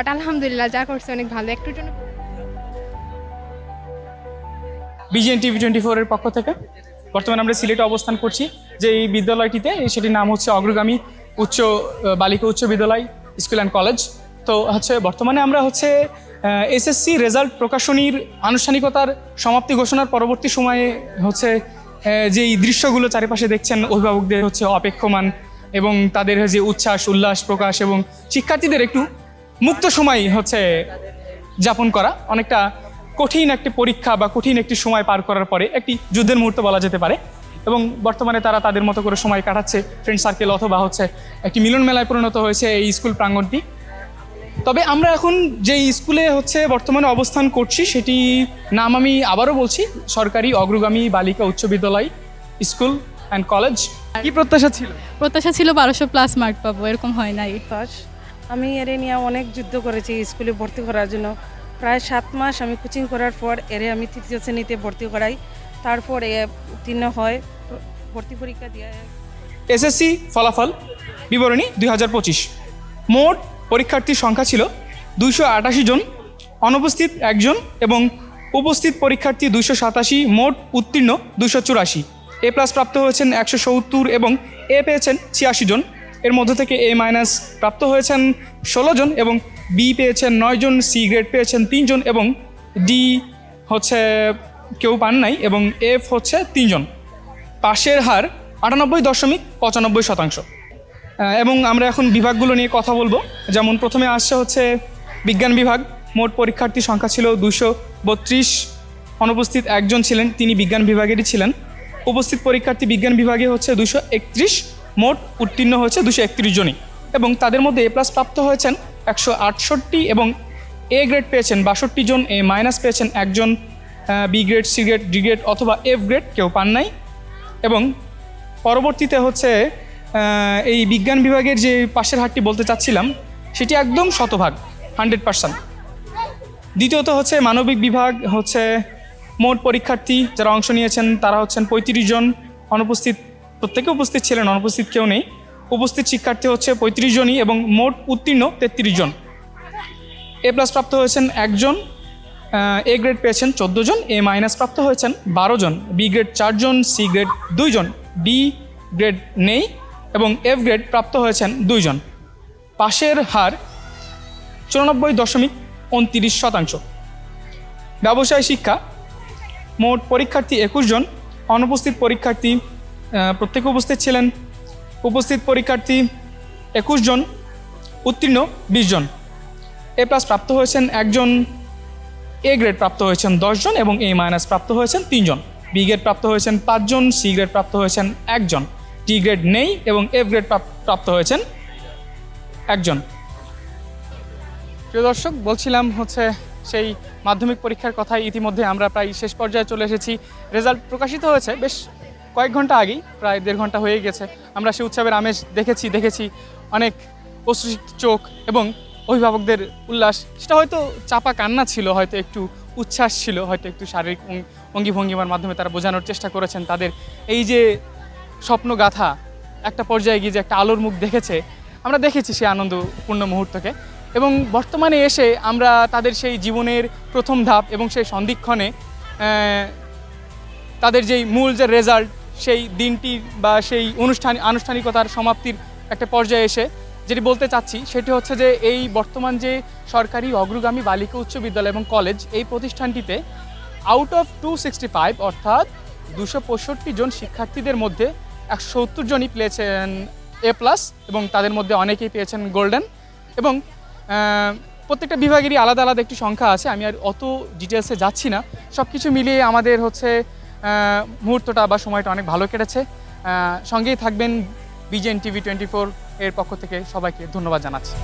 But আলহামদুলিল্লাহ, যা করছে অনেক ভালো। একটু জন্য বিজিএন টিভি টোয়েন্টি ফোরের পক্ষ থেকে বর্তমানে আমরা সিলেটে অবস্থান করছি। যে এই বিদ্যালয়টিতে সেটির নাম হচ্ছে অগ্রগামী উচ্চ বালিকা উচ্চ বিদ্যালয় স্কুল অ্যান্ড কলেজ তো হচ্ছে বর্তমানে আমরা হচ্ছে এসএসসি রেজাল্ট প্রকাশনীর আনুষ্ঠানিকতার সমাপ্তি ঘোষণার পরবর্তী সময়ে হচ্ছে যেই দৃশ্যগুলো চারিপাশে দেখছেন অভিভাবকদের হচ্ছে অপেক্ষমান এবং তাদের যে উচ্ছ্বাস, উল্লাস, প্রকাশ এবং শিক্ষার্থীদের একটু মুক্ত সময় হচ্ছে যাপন করা। অনেকটা কঠিন একটি পরীক্ষা বা কঠিন একটি সময় পার করার পরে একটি যুদ্ধের মুহূর্ত বলা যেতে পারে। এবং বর্তমানে তারা তাদের মতো করে সময় কাটাচ্ছে ফ্রেন্ড সার্কেল অথবা হচ্ছে একটি মিলন মেলায় পরিণত হয়েছে এই স্কুল প্রাঙ্গণটি তবে আমরা এখন যে স্কুলে হচ্ছে বর্তমানে অবস্থান করছি সেটি নাম আমি আবারও বলছি সরকারি অগ্রগামী বালিকা উচ্চ বিদ্যালয় স্কুল অ্যান্ড কলেজ কি প্রত্যাশা ছিল? প্রত্যাশা ছিল বারোশো প্লাস মার্ক পাবো এরকম হয় নাই। পাস আমি এরে নিয়ে অনেক যুদ্ধ করেছি, স্কুলে ভর্তি করার জন্য। প্রায় সাত মাস আমি কোচিং করার পর এরে আমি তৃতীয় শ্রেণীতে ভর্তি করাই। তারপর এ উত্তীর্ণ হয়, ভর্তি পরীক্ষা দিয়ে এসএসসি ফলাফল বিবরণী দুই হাজার পঁচিশ। মোট পরীক্ষার্থীর সংখ্যা ছিল দুইশো আটাশি জন, অনুপস্থিত একজন এবং উপস্থিত পরীক্ষার্থী দুইশো সাতাশি, মোট উত্তীর্ণ দুইশো চুরাশি। এ প্লাস প্রাপ্ত হয়েছেন একশো সত্তর এবং এ পেয়েছেন ছিয়াশি জন। এর মধ্য থেকে এ মাইনাস প্রাপ্ত হয়েছেন ষোলো জন এবং বি পেয়েছেন নয় জন সি গ্রেড পেয়েছেন তিনজন এবং ডি হচ্ছে কেউ পান নাই এবং এফ হচ্ছে তিনজন পাশের হার আটানব্বই দশমিক পঁচানব্বই শতাংশ। এবং আমরা এখন বিভাগগুলো নিয়ে কথা বলব। যেমন প্রথমে আসছে হচ্ছে বিজ্ঞান বিভাগ। মোট পরীক্ষার্থী সংখ্যা ছিল দুশো বত্রিশ। অনুপস্থিত একজন ছিলেন, তিনি বিজ্ঞান বিভাগেরই ছিলেন। উপস্থিত পরীক্ষার্থী বিজ্ঞান বিভাগে হচ্ছে দুশো একত্রিশ। মোট উত্তীর্ণ হয়েছে দুশো একত্রিশ জনই। এবং তাদের মধ্যে এ প্লাস প্রাপ্ত হয়েছেন একশো আটষট্টি এবং এ গ্রেড পেয়েছেন বাষট্টি জন এ মাইনাস পেয়েছেন একজন B grade C grade D grade অথবা এফ গ্রেড কেউ পান নাই। এবং পরবর্তীতে হচ্ছে এই বিজ্ঞান বিভাগের যে পাশের হারটি বলতে চাচ্ছিলাম, সেটি একদম শতভাগ, হান্ড্রেড পার্সেন্ট। দ্বিতীয়ত হচ্ছে, মানবিক বিভাগ হচ্ছে মোট পরীক্ষার্থী যারা অংশ নিয়েছেন, তারা হচ্ছেন পঁয়ত্রিশ জন, অনুপস্থিত প্রত্যেকে উপস্থিত ছিলেন, অনুপস্থিত কেউ নেই। উপস্থিত শিক্ষার্থী হচ্ছে পঁয়ত্রিশ জনই এবং মোট উত্তীর্ণ তেত্রিশ জন। এ প্লাস প্রাপ্ত হয়েছেন একজন এ গ্রেড পেয়েছেন চোদ্দ জন এ মাইনাস প্রাপ্ত হয়েছেন বারো জন বি গ্রেড চারজন সি গ্রেড দুইজন ডি গ্রেড নেই এবং এফ গ্রেড প্রাপ্ত হয়েছেন দুইজন পাশের হার চুরানব্বই দশমিক উনতিরিশ শতাংশ। ব্যবসায় শিক্ষা, মোট পরীক্ষার্থী একুশ জন, অনুপস্থিত পরীক্ষার্থী প্রত্যেকে উপস্থিত ছিলেন। উপস্থিত পরীক্ষার্থী একুশ জন, উত্তীর্ণ বিশ জন। এ প্লাস প্রাপ্ত হয়েছেন একজন, এ গ্রেড প্রাপ্ত হয়েছেন দশজন এবং এ মাইনাস প্রাপ্ত হয়েছেন তিনজন বি গ্রেড প্রাপ্ত হয়েছেন পাঁচজন সি গ্রেড প্রাপ্ত হয়েছেন একজন। টি গ্রেড নেই এবং এফ গ্রেড প্রাপ্ত হয়েছেন একজন। প্রিয় দর্শক, বলছিলাম হচ্ছে সেই মাধ্যমিক পরীক্ষার কথাই ইতিমধ্যে আমরা প্রায় শেষ পর্যায়ে চলে এসেছি। রেজাল্ট প্রকাশিত হয়েছে, বেশ কয়েক ঘণ্টা আগেই, প্রায় দেড় ঘণ্টা হয়ে গেছে। আমরা সেই উৎসবের আমেজ দেখেছি দেখেছি অনেক অশ্রুসিক্ত চোখ এবং অভিভাবকদের উল্লাস। সেটা হয়তো চাপা কান্না ছিল, হয়তো একটু উচ্ছ্বাস ছিল, হয়তো একটু শারীরিক অঙ্গি ভঙ্গিমার মাধ্যমে তারা বোঝানোর চেষ্টা করেছেন তাদের। এই যে স্বপ্ন গাথা একটা পর্যায়ে গিয়ে যে একটা আলোর মুখ দেখেছে, আমরা দেখেছি সেই আনন্দপূর্ণ মুহূর্তকে। এবং বর্তমানে এসে আমরা তাদের সেই জীবনের প্রথম ধাপ এবং সেই সন্ধিক্ষণে তাদের যেই মূল যে রেজাল্ট সেই দিনটি বা সেই অনুষ্ঠান, আনুষ্ঠানিকতার সমাপ্তির একটা পর্যায়ে এসে যেটি বলতে চাচ্ছি সেটি হচ্ছে যে এই বর্তমান যে সরকারি অগ্রগামী বালিকা উচ্চ বিদ্যালয় এবং কলেজ এই প্রতিষ্ঠানটিতে out of two sixty five অর্থাৎ দুশো পঁয়ষট্টি জন শিক্ষার্থীদের মধ্যে একশো সত্তর জনই পেয়েছেন এ প্লাস এবং তাদের মধ্যে অনেকেই পেয়েছেন গোল্ডেন এবং প্রত্যেকটা বিভাগেরই আলাদা আলাদা একটি সংখ্যা আছে, আমি আর অত ডিটেলসে যাচ্ছি না। সব কিছু মিলিয়ে আমাদের হচ্ছে মুহূর্তটা বা সময়টা অনেক ভালো কেটেছে। সঙ্গেই থাকবেন বিজেএন টিভি টোয়েন্টি ফোর এর পক্ষ থেকে সবাইকে ধন্যবাদ জানাচ্ছি।